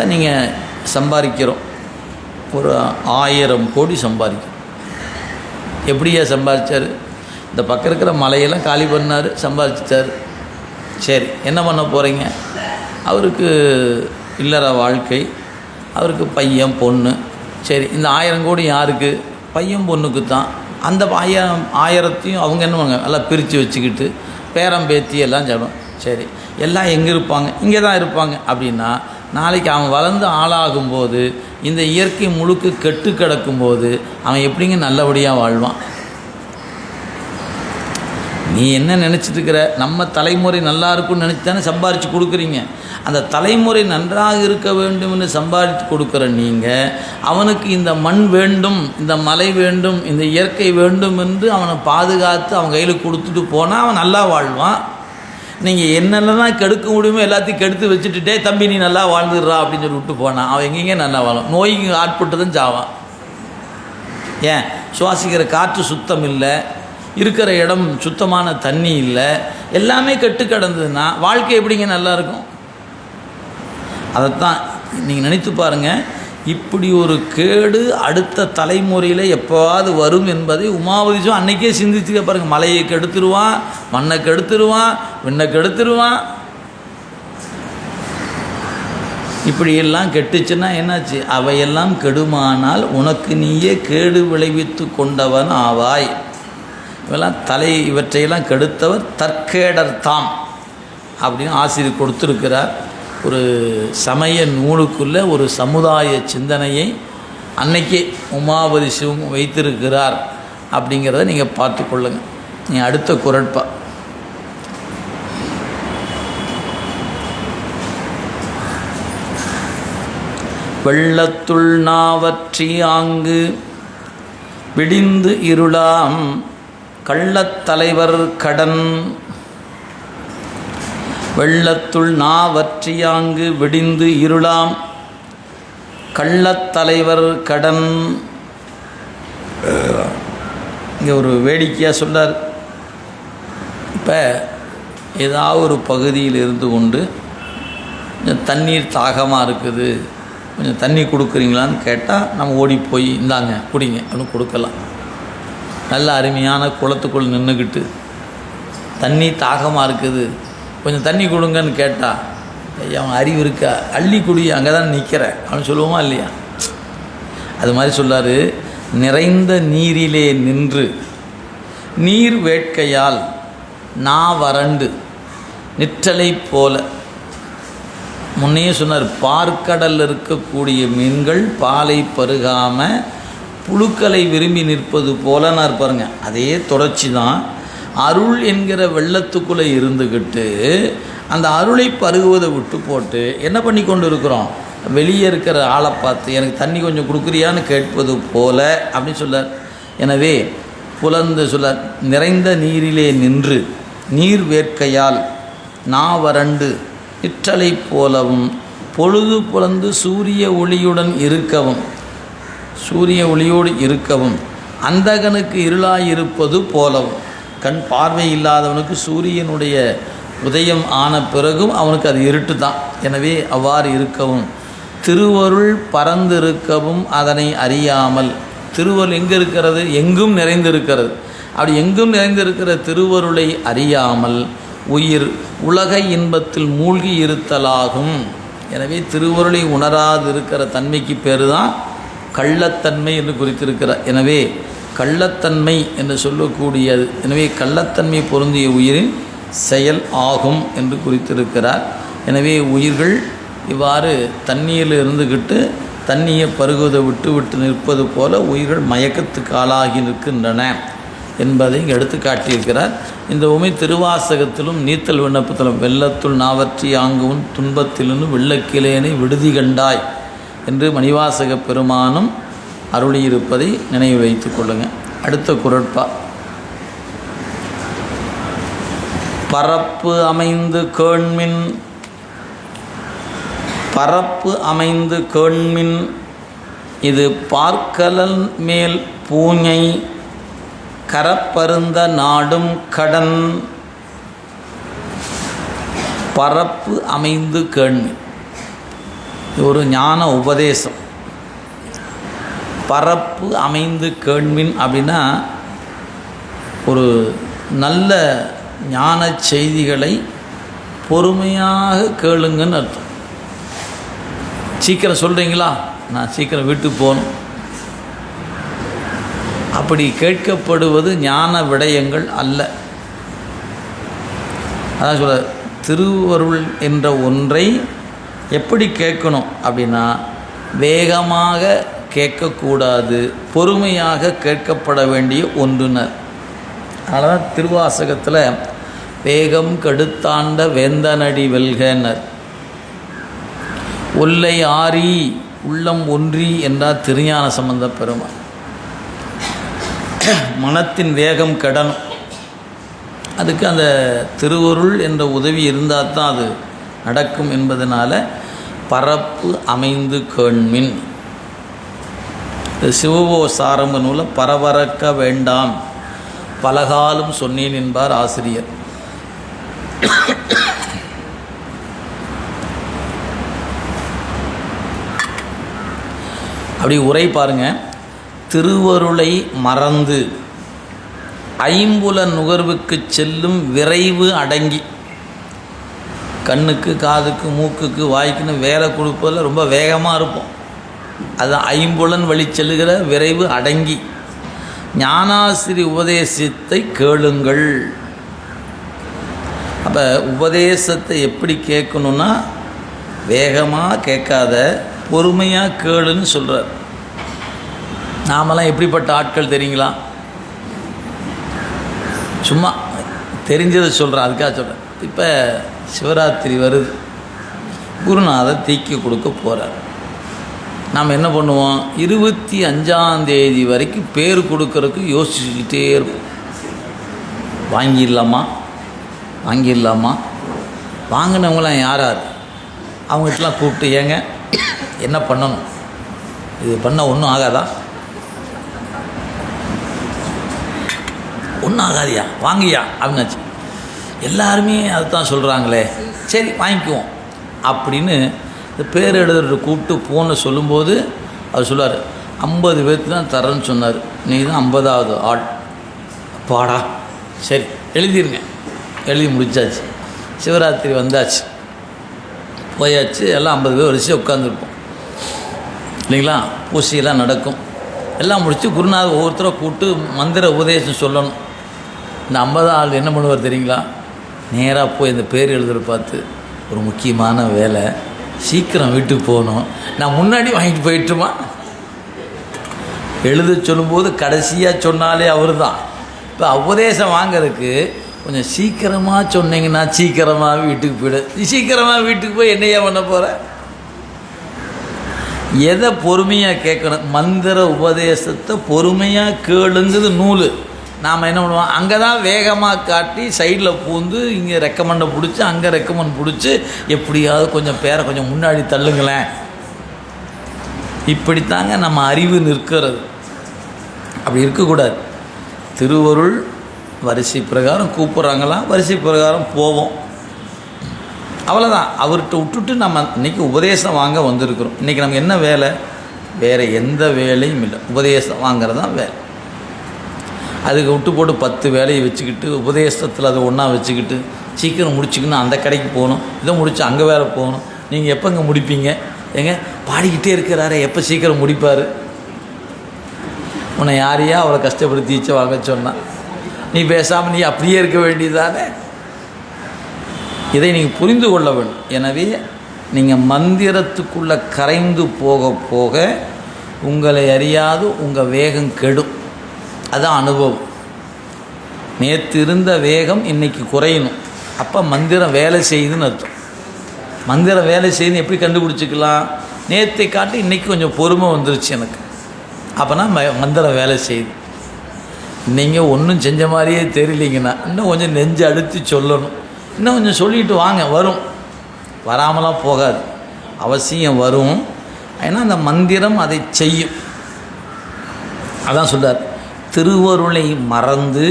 இப்போ நீங்கள் சம்பாதிக்கிறோம். ஒரு ஆயிரம் கோடி சம்பாதிக்கிறோம். எப்படியா சம்பாதிச்சார்? இந்த பக்கம் இருக்கிற மலையெல்லாம் காலி பண்ணார் சம்பாதிச்சிட்டார். சரி என்ன பண்ண போகிறீங்க அவருக்கு இல்லற வாழ்க்கை அவருக்கு பையன் பொண்ணு. சரி இந்த ஆயிரம் கோடி யாருக்கு? பையன் பொண்ணுக்கு தான். அந்த ஆயிரம் ஆயிரத்தையும் அவங்க என்ன எல்லாம் பிரித்து வச்சுக்கிட்டு பேரம் பேத்தி எல்லாம் சொல்லணும் சரி எல்லாம் எங்கே இருப்பாங்க? இங்கே தான் இருப்பாங்க. அப்படின்னா நாளைக்கு அவன் வளர்ந்து ஆளாகும்போது இந்த இயற்கை முழுக்க கெட்டு கிடக்கும்போது அவன் எப்படிங்க நல்லபடியாக வாழ்வான்? நீ என்ன நினச்சிட்டு இருக்கிற நம்ம தலைமுறை நல்லா இருக்கும்னு நினச்சி தானே சம்பாரித்து கொடுக்குறீங்க. அந்த தலைமுறை நன்றாக இருக்க வேண்டும்னு சம்பாதித்து கொடுக்குற நீங்கள் அவனுக்கு இந்த மண் வேண்டும் இந்த மலை வேண்டும் இந்த இயற்கை வேண்டும் என்று அவனை பாதுகாத்து அவன் கையில் கொடுத்துட்டு போனால் அவன் நல்லா வாழ்வான். நீங்கள் என்னென்னலாம் கெடுக்க முடியுமோ எல்லாத்தையும் கெடுத்து வச்சுட்டுட்டே தம்பி நீ நல்லா வாழ்ந்துடுறா அப்படின்னு சொல்லி விட்டு போனான் அவன் எங்கெங்கே நல்லா வாழும். நோய்க்கு ஆட்பட்டதும் ஜாவான் ஏன்? சுவாசிக்கிற காற்று சுத்தம் இல்லை. இருக்கிற இடம் சுத்தமான தண்ணி இல்லை. எல்லாமே கெட்டு கிடந்ததுன்னா வாழ்க்கை எப்படிங்க நல்லா இருக்கும்? அதைத்தான் நீங்கள் நினைத்து பாருங்கள் இப்படி ஒரு கேடு அடுத்த தலைமுறையில் எப்போவாது வரும் என்பதை உமாவதிச்சும் அன்னைக்கே சிந்திச்சுக்க பாருங்கள் மலையை கெடுத்துருவான் மண்ணை கெடுத்துருவான் விண்ணை கெடுத்துருவான். இப்படியெல்லாம் கெட்டுச்சுன்னா என்னாச்சு? அவையெல்லாம் கெடுமானால் உனக்கு நீயே கேடு விளைவித்து கொண்டவன் ஆவாய். இவெல்லாம் தலை இவற்றையெல்லாம் கெடுத்தவர் தற்கேடர் தாம் அப்படின்னு ஆசிரியர் கொடுத்துருக்கிறார். ஒரு சமய நூலுக்குள்ளே ஒரு சமுதாய சிந்தனையை அன்னைக்கே உமாபதி சிவம் வைத்திருக்கிறார் அப்படிங்கிறத நீங்கள் பார்த்து கொள்ளுங்கள் நீ அடுத்த குரட்பா. வெள்ளத்துள் நாவற்றி ஆங்கு விடிந்து இருளாம் கள்ளத்தலைவர் கடன் வெள்ளத்துள் நாவற்றியாங்கு விடிந்து இருளாம். கள்ளத்தலைவர் கடன் இங்கே ஒரு வேடிக்கையாக சொன்னார் இப்போ ஏதாவது ஒரு பகுதியில் இருந்து கொண்டு கொஞ்சம் தண்ணீர் தாகமாக இருக்குது கொஞ்சம் தண்ணி கொடுக்குறீங்களான்னு கேட்டால் நம்ம ஓடி போய் இந்தாங்க குடிங்க அப்படின்னு கொடுக்கலாம். நல்ல அருமையான குளத்துக்குள் நின்றுக்கிட்டு தண்ணி தாகமாக இருக்குது. கொஞ்சம் தண்ணி கொடுங்கன்னு கேட்டால் ஐயா அவன் அறிவு இருக்கா? அள்ளி குடி அங்கே தான் நிற்கிற அவன் சொல்லுவோமா இல்லையா? அது மாதிரி சொல்லார் நிறைந்த நீரிலே நின்று நீர் வேட்கையால் நா வறண்டு நிற்றலை போல. முன்னையே சொன்னார் பார்க்கடலில் இருக்கக்கூடிய மீன்கள் பாலை பருகாமல் புழுக்களை விரும்பி நிற்பது போலனார் பாருங்கள் அதே தொடர்ச்சி தான் அருள் என்கிற வெள்ளத்துக்குள்ளே இருந்துக்கிட்டு அந்த அருளை பருகுவதை விட்டு போட்டு என்ன பண்ணி கொண்டு இருக்கிறோம் வெளியே இருக்கிற ஆளை பார்த்து எனக்கு தண்ணி கொஞ்சம் கொடுக்குறியான்னு கேட்பது போல அப்படின்னு சொல்லார். எனவே புலந்து சொல்லார் நிறைந்த நீரிலே நின்று நீர் வேட்கையால் நா வறண்டு நிற்றலை போலவும் பொழுது புலந்து சூரிய ஒளியுடன் இருக்கவும் சூரிய ஒளியோடு இருக்கவும் அந்தகனுக்கு இருளாயிருப்பது போலவும். கண் பார்வை இல்லாதவனுக்கு சூரியனுடைய உதயம் ஆன பிறகும் அவனுக்கு அது இருட்டு தான் எனவே அவ்வாறு இருக்கவும் திருவருள் பறந்திருக்கவும் அதனை அறியாமல். திருவருள் எங்கே இருக்கிறது எங்கும் நிறைந்திருக்கிறது. அப்படி எங்கும் நிறைந்திருக்கிற திருவருளை அறியாமல் உயிர் உலக இன்பத்தில் மூழ்கி இருத்தலாகும். எனவே திருவருளை உணராது இருக்கிற தன்மைக்கு பேர் தான் கள்ளத்தன்மை என்று குறித்திருக்கிறார். எனவே கள்ளத்தன்மை என்று சொல்லக்கூடியது. எனவே கள்ளத்தன்மை பொருந்திய உயிரின் செயல் ஆகும் என்று குறித்திருக்கிறார். எனவே உயிர்கள் இவ்வாறு தண்ணியில் இருந்துக்கிட்டு தண்ணியை பருகுவதை விட்டு விட்டு நிற்பது போல உயிர்கள் மயக்கத்துக்கு ஆளாகி நிற்கின்றன என்பதை இங்கே எடுத்து காட்டியிருக்கிறார். இந்த உமை திருவாசகத்திலும் நீத்தல் விண்ணப்பத்திலும் வெள்ளத்துள் நாவற்றி ஆங்கவும் துன்பத்திலும் வெள்ளக்கிலேனை விடுதி கண்டாய் என்று மணிவாசக பெருமானும் அருளியிருப்பதை நினைவு வைத்துக் கொள்ளுங்கள் அடுத்த குரட்பா. பரப்பு அமைந்து கேண்மின் பரப்பு அமைந்து கேண்மின் இது பார்க்கலன் மேல் பூஞ்சை கரப்பருந்த நாடும் கடன் பரப்பு அமைந்து கேண்மின். இது ஒரு ஞான உபதேசம். பரப்பு அமைந்து கேள்வின் அப்படின்னா ஒரு நல்ல ஞான செய்திகளை பொறுமையாக கேளுங்கன்னு அர்த்தம். சீக்கிரம் சொல்கிறீங்களா நான் சீக்கிரம் வீட்டுக்கு போகணும். அப்படி கேட்கப்படுவது ஞான விடயங்கள் அல்ல. அதான் சொல்ல திருவருள் என்ற ஒன்றை எப்படி கேட்கணும் அப்படின்னா வேகமாக கேட்கக்கூடாது பொறுமையாக கேட்கப்பட வேண்டிய ஒன்றுனர். அதனால் திருவாசகத்தில் வேகம் கடுத்தாண்ட வேந்தனடி வெல்கனர். ஒல்லை ஆறி உள்ளம் ஒன்றி என்றால் திருஞான சம்பந்த பெருமாள் மனத்தின் வேகம் கெடணும். அதுக்கு அந்த திருவருள் என்ற உதவி இருந்தால் தான் அது நடக்கும் என்பதனால் பரப்பு அமைந்து கேண்மின். சிவபோசாரம் நூலில் பரவறக்க வேண்டாம். பலகாலம் சொன்னேன் என்பார் ஆசிரியர். அப்படி உரை பாருங்க. திருவருளை மறந்து ஐம்புல நுகர்வுக்கு செல்லும் விரைவு அடங்கி. கண்ணுக்கு காதுக்கு மூக்குக்கு வாய்க்குன்னு வேலை கொடுப்பதில் ரொம்ப வேகமாக இருப்போம். அது ஐம்புலன் வழி செல்லுகிற விரைவு அடங்கி. ஞானாசிரி உபதேசத்தை கேளுங்கள். அப்போ உபதேசத்தை எப்படி கேட்கணுன்னா வேகமாக கேட்காத பொறுமையாக கேளுன்னு சொல்கிறார் நாமெல்லாம் எப்படிப்பட்ட ஆட்கள் தெரியுங்களா? சும்மா தெரிஞ்சதை சொல்கிறேன் அதுக்காக சொல்கிறேன் இப்போ சிவராத்திரி வருது. குருநாதர் தீக்கி கொடுக்க போகிறார் நாம் என்ன பண்ணுவோம்? இருபத்தி அஞ்சாம் தேதி வரைக்கும் பேர் கொடுக்கறதுக்கு யோசிச்சுக்கிட்டே இருப்போம். வாங்கிடலாமா? வாங்கிடலாமா? வாங்கினவங்களாம் யார் யார்? அவங்ககிட்டலாம் கூப்பிட்டு ஏங்க என்ன பண்ணணும்? இது பண்ண ஒன்றும் ஆகாதா? ஒன்றும் ஆகாதியா? வாங்கியா? அப்படின்னாச்சு. எல்லாருமே அதுதான் சொல்கிறாங்களே சரி வாங்கிக்குவோம். அப்படின்னு இந்த பேர் எழுதுறது கூப்பிட்டு போன்னு சொல்லும்போது அவர் சொல்லுவார் ஐம்பது பேர்த்து தான் தரேன்னு சொன்னார். நீ தான் ஐம்பதாவது ஆள். பாடா சரி எழுதிருங்க. எழுதி முடிச்சாச்சு. சிவராத்திரி வந்தாச்சு. போயாச்சு எல்லாம் ஐம்பது பேர் வரிசை உட்காந்துருப்போம் இல்லைங்களா? பூசையெல்லாம் நடக்கும். எல்லாம் முடித்து குருநாதர் ஒவ்வொருத்தரை கூப்பிட்டு மந்திர உபதேசம் சொல்லணும். இந்த ஐம்பது ஆள் என்ன பண்ணுவார் தெரியுங்களா? நேராக போய் இந்த பேர் எழுதுகிற பார்த்து ஒரு முக்கியமான வேலை சீக்கிரம் வீட்டுக்கு போகணும். நான் முன்னாடி வாங்கிட்டு போயிட்டுமா? எழுத சொல்லும்போது கடைசியாக சொன்னாலே அவர் தான் இப்போ உபதேசம் வாங்கிறதுக்கு கொஞ்சம் சீக்கிரமாக சொன்னீங்கன்னா சீக்கிரமாக வீட்டுக்கு போயிடு. சீக்கிரமாக வீட்டுக்கு போய் என்னையா பண்ண போகிற எதை பொறுமையாக கேட்கணும்? மந்திர உபதேசத்தை பொறுமையாக கேளுங்குது நூல். நாம் என்ன பண்ணுவோம்? அங்கே தான் வேகமாக காட்டி சைடில் பூந்து இங்கே ரெக்கமெண்டை பிடிச்சி அங்கே ரெக்கமெண்ட் பிடிச்சி எப்படியாவது கொஞ்சம் பேரை கொஞ்சம் முன்னாடி தள்ளுங்களேன். இப்படித்தாங்க நம்ம அறிவு நிற்கிறது. அப்படி இருக்கக்கூடாது. திருவருள் வரிசை பிரகாரம் கூப்பிட்றாங்களாம் வரிசை பிரகாரம் போவோம். அவ்வளோதான் அவர்கிட்ட விட்டுட்டு நம்ம இன்றைக்கி உபதேசம் வாங்க வந்திருக்கிறோம். இன்றைக்கி நமக்கு என்ன வேலை? வேறு எந்த வேலையும் இல்லை. உபதேசம் வாங்குறது தான் வேலை. அதுக்கு விட்டு போட்டு பத்து வேலையை வச்சுக்கிட்டு உபதேசத்தில் அதை ஒன்றா வச்சுக்கிட்டு சீக்கிரம் முடிச்சுக்கணும் அந்த கடைக்கு போகணும் இதை முடிச்சு அங்கே வேறு போகணும். நீங்கள் எப்போங்க முடிப்பீங்க? ஏங்க பாடிக்கிட்டே இருக்கிறாரே எப்போ சீக்கிரம் முடிப்பார்? உன்னை யாரையா அவளை கஷ்டப்படுத்தி கஷ்டப்படுத்திச்சு வாங்க சொன்னான் நீ பேசாமல் நீ அப்படியே இருக்க வேண்டியதானே இதை நீங்கள் புரிந்து கொள்ள வேண்டும். எனவே நீங்கள் மந்திரத்துக்குள்ளே கரைந்து போக போக உங்களை அறியாது உங்கள் வேகம் கெடும். அதுதான் அனுபவம். நேற்று இருந்த வேகம் இன்னைக்கு குறையணும். அப்போ மந்திரம் வேலை செய்யுதுன்னு அர்த்தம். மந்திரம் வேலை செய்யுதுன்னு எப்படி கண்டுபிடிச்சிக்கலாம்? நேற்றை காட்டி இன்றைக்கி கொஞ்சம் பொறுமை வந்துருச்சு எனக்கு. அப்போனா ம- மந்திரம் வேலை செய்யுது. நீங்கள் ஒன்றும் செஞ்ச மாதிரியே தெரியலீங்கன்னா இன்னும் கொஞ்சம் நெஞ்சு அழுத்தி சொல்லணும். இன்னும் கொஞ்சம் சொல்லிட்டு வாங்க வரும். வராமலாம் போகாது. அவசியம் வரும். ஏன்னா அந்த மந்திரம் அதை செய்யும். அதான் சொல்கிறார் திருவருளை மறந்து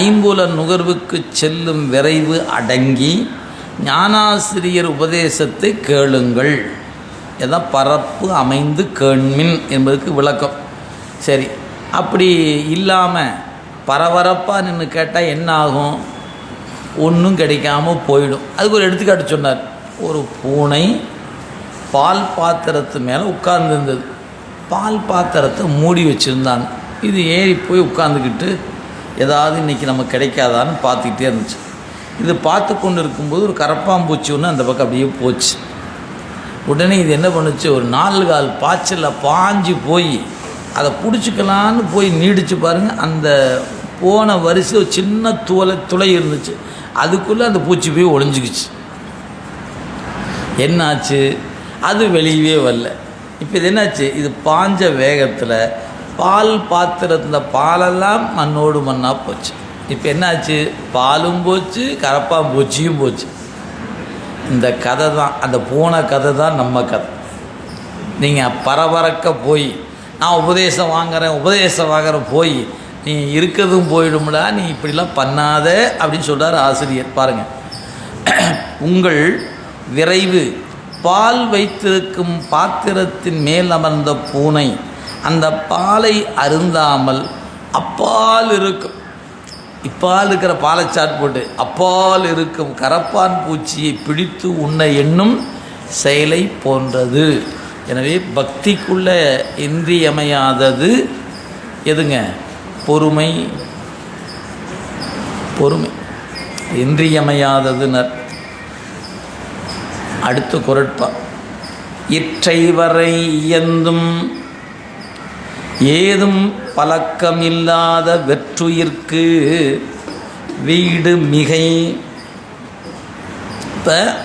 ஐம்புல நுகர்வுக்கு செல்லும் விரைவு அடங்கி ஞானாசிரியர் உபதேசத்தை கேளுங்கள். இதுதான் பரப்பு அமைந்து கேண்மின் என்பதுக்கு விளக்கம். சரி அப்படி இல்லாமல் பரபரப்பாக நின்று கேட்டால் என்ன ஆகும் ஒன்றும் கிடைக்காம போயிடும். அதுக்கு ஒரு எடுத்துக்காட்டு சொன்னார். ஒரு பூனை பால் பாத்திரத்து மேலே உட்கார்ந்துருந்தது. பால் பாத்திரத்தை மூடி வச்சுருந்தாங்க இது ஏறி போய் உட்காந்துக்கிட்டு ஏதாவது இன்றைக்கி நமக்கு கிடைக்காதான்னு பார்த்துக்கிட்டே இருந்துச்சு. இது பார்த்து கொண்டு இருக்கும்போது ஒரு கரப்பாம்பூச்சி ஒன்று அந்த பக்கம் அப்படியே போச்சு. உடனே இது என்ன பண்ணுச்சு? ஒரு நாலு கால் பாய்ச்சலில் பாஞ்சு போய் அதை பிடிச்சிக்கலான்னு போய் நீடிச்சு பாருங்கள் அந்த போன வரிசை ஒரு சின்ன துளை துளை இருந்துச்சு. அதுக்குள்ளே அந்த பூச்சி போய் ஒளிஞ்சிக்கிச்சு. என்னாச்சு? அது வெளியவே வரல. இப்போ இது என்னாச்சு? இது பாஞ்ச வேகத்தில் பால் பாத்திரத்தில் பாலெல்லாம் மண்ணோடு மண்ணாக போச்சு. இப்போ என்னாச்சு? பாலும் போச்சு கரப்பாம்பூச்சியும் போச்சு. இந்த கதை தான் அந்த போன கதை தான் நம்ம கதை. நீங்கள் பரபரக்க போய் நான் உபதேசம் வாங்குறேன் உபதேசம் வாங்குறேன் போய் நீ இருக்கிறதும் போயிடும்டா நீ இப்படிலாம் பண்ணாத அப்படின்னு சொல்கிறார் ஆசிரியர். பாருங்கள் உங்கள் விரைவு பால் வைத்திருக்கும் பாத்திரத்தின் மேல் அமர்ந்த பூனை அந்த பாலை அருந்தாமல் அப்பால் இருக்கும். இப்பால் இருக்கிற பாலைச்சாட் போட்டு அப்பால் இருக்கும் கரப்பான் பூச்சியை பிடித்து உண்ண எண்ணும் செயலை போன்றது. எனவே பக்திக்குள்ள இன்றியமையாதது எதுங்க? பொறுமை. பொறுமை. இன்றியமையாததுனர். அடுத்த குரட்பா. இற்றை வரை இயந்தும் ஏதும் பழக்கம் இல்லாத வெற்றுயிர்க்கு வீடு மிகை. இப்போ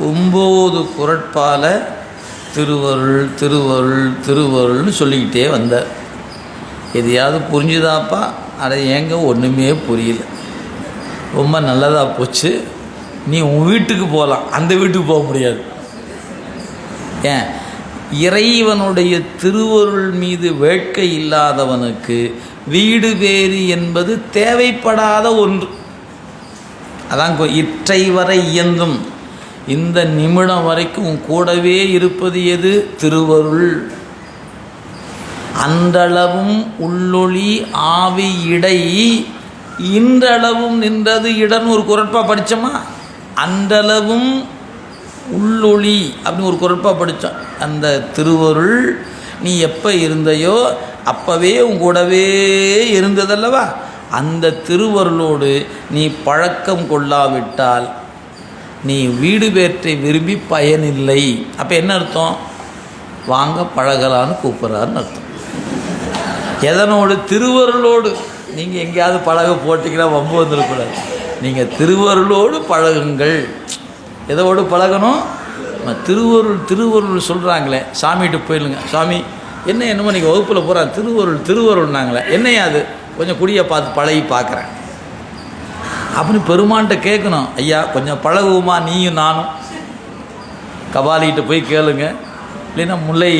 ஒம்பது குரட்பால திருவருள் திருவருள் திருவருள்னு சொல்லிக்கிட்டே வந்தார் எதையாவது புரிஞ்சுதாப்பா? அதை ஏங்க ஒன்றுமே புரியல. ரொம்ப நல்லதாக போச்சு. நீ உன் வீட்டுக்கு போகலாம் அந்த வீட்டுக்கு போக முடியாது. ஏன்? இறைவனுடைய திருவருள் மீது வேட்கை இல்லாதவனுக்கு வீடு வேறு என்பது தேவைப்படாத ஒன்று. அதான் இற்றை வரை இயந்தும் இந்த நிமிடம் வரைக்கும் கூடவே இருப்பது எது? திருவருள். அன்றளவும் உள்ளொளி ஆவி இடை இன்றளவும் நின்றது இடன்னு ஒரு குரட்பா படித்தோமா அன்றளவும் உள்ளொளி அப்படின்னு ஒரு குரட்பா படித்தோம் அந்த திருவருள் நீ எப்போ இருந்தையோ அப்போவே உன் கூடவே இருந்ததல்லவா? அந்த திருவருளோடு நீ பழக்கம் கொள்ளாவிட்டால் நீ வீடு பேற்றை விரும்பி பயனில்லை. அப்போ என்ன அர்த்தம்? வாங்க பழகலான்னு கூப்பிட்றாருன்னு அர்த்தம். எதனோடு? திருவருளோடு. நீங்கள் எங்கேயாவது பழக போட்டிங்கன்னா வம்பு வந்துடக்கூடாது. நீங்கள் திருவருளோடு பழகுங்கள். எதோடு பழகணும்? திருவருள் திருவருள் சொல்கிறாங்களே சாமிகிட்ட போயிடுங்க சாமி என்ன என்னமோ நீங்கள் வகுப்பில் போகிறாங்க திருவருள் திருவருள்னாங்களே. என்னையா அது? கொஞ்சம் குடியை பார்த்து பழகி பார்க்குறேன். அப்படின்னு பெருமான்கிட்ட கேட்கணும். ஐயா கொஞ்சம் பழகுவோமா? நீயும் நானும். கபாலிகிட்ட போய் கேளுங்க. இல்லைன்னா முல்லை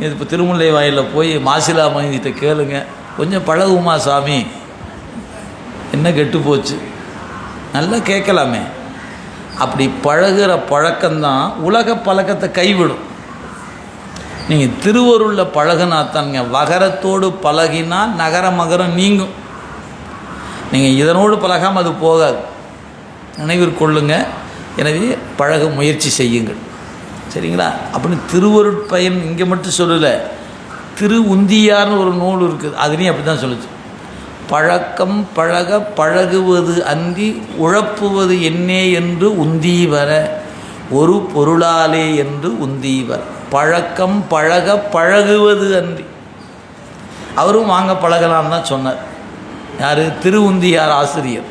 இப்போ திருமுல்லை வாயிலில் போய் மாசிலா மைதிட்ட கேளுங்க. கொஞ்சம் பழகுமா சாமி? என்ன கெட்டு போச்சு? நல்லா கேட்கலாமே. அப்படி பழகிற பழக்கம்தான் உலக பழக்கத்தை கைவிடும். நீங்கள் திருவருளில் பழகுனாத்தானுங்க வகரத்தோடு பழகினா நகர மகரம் நீங்கும். நீங்கள் இதனோடு பழகாமல் அது போகாது. நினைவில் கொள்ளுங்கள் எனவே பழக முயற்சி செய்யுங்கள். சரிங்களா? அப்படின்னு திருவருட்பயன் இங்கே மட்டும் சொல்லலை திரு உந்தியார்னு ஒரு நூல் இருக்குது அதுலேயும் அப்படி தான் சொல்லுச்சு பழக்கம் பழக பழகுவது அன்றி உழப்புவது என்னே என்று உந்தி வர ஒரு பொருளாலே என்று உந்தி வர பழக்கம் பழக பழகுவது அன்றி அவரும் வாங்க பழகலாம் தான் சொன்னார். யார்? திருவுந்தியார் ஆசிரியர்.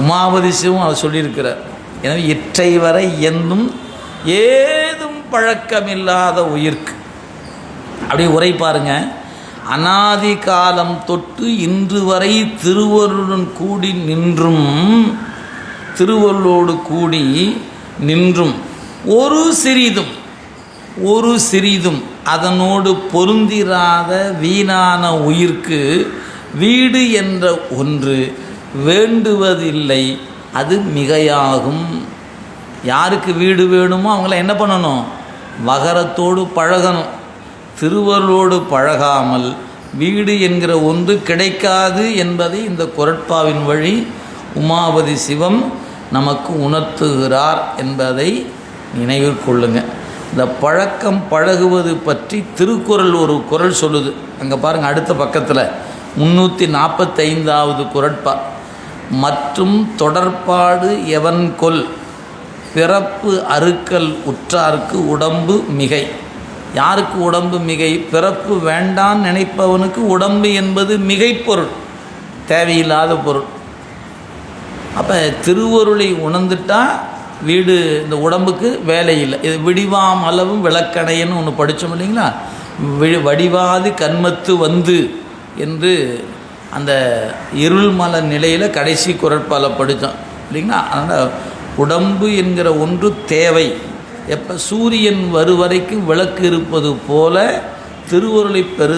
உமாபதி சிவம் அவர் சொல்லியிருக்கிறார். எனவே இற்றை வரை எந்தும் ஏதும் பழக்கமில்லாத உயிர்க்கு. அப்படியே உரை பாருங்கள் அனாதி காலம் தொட்டு இன்று வரை திருவருடன் கூடி நின்றும் திருவருளோடு கூடி நின்றும். ஒரு சிறிதும் ஒரு சிறிதும் அதனோடு பொருந்திராத வீணான உயிர்க்கு வீடு என்ற ஒன்று வேண்டுவதில்லை அது மிகையாகும். யாருக்கு வீடு வேணுமோ அவங்கள என்ன பண்ணணும்? வகரத்தோடு பழகணும். திருவருளோடு பழகாமல் வீடு என்கிற ஒன்று கிடைக்காது என்பதை இந்த குரட்பாவின் வழி உமாபதி சிவம் நமக்கு உணர்த்துகிறார் என்பதை நினைவில் கொள்ளுங்க. இந்த பழக்கம் பழகுவது பற்றி திருக்குறள் ஒரு குறள் சொல்லுது. அங்கே பாருங்கள் அடுத்த பக்கத்தில். முந்நூற்றி நாற்பத்தைந்தாவது குரட்பா. மற்றும் தொடர்பாடு எவன் கொல்? பிறப்பு அறுக்கல் உற்றார்க்கு உடம்பு மிகை. யாருக்கு உடம்பு மிகை? பிறப்பு வேண்டான் நினைப்பவனுக்கு உடம்பு என்பது மிகைப்பொருள் தேவையில்லாத பொருள். அப்போ திருவருளை உணர்ந்துட்டால் வீடு இந்த உடம்புக்கு வேலை இல்லை. இது விடிவாம் அளவும் விளக்கணைன்னு ஒன்று படித்தோம் இல்லைங்களா? வி வடிவாது கண்மத்து வந்து என்று அந்த இருள்மல நிலையில் கடைசி குரற்பால படித்தோம். இல்லைங்களா? அதனால் உடம்பு என்கிற ஒன்று தேவை. எப்போ சூரியன் வருவரைக்கும் விளக்கு இருப்பது போல திருவருளை பெரு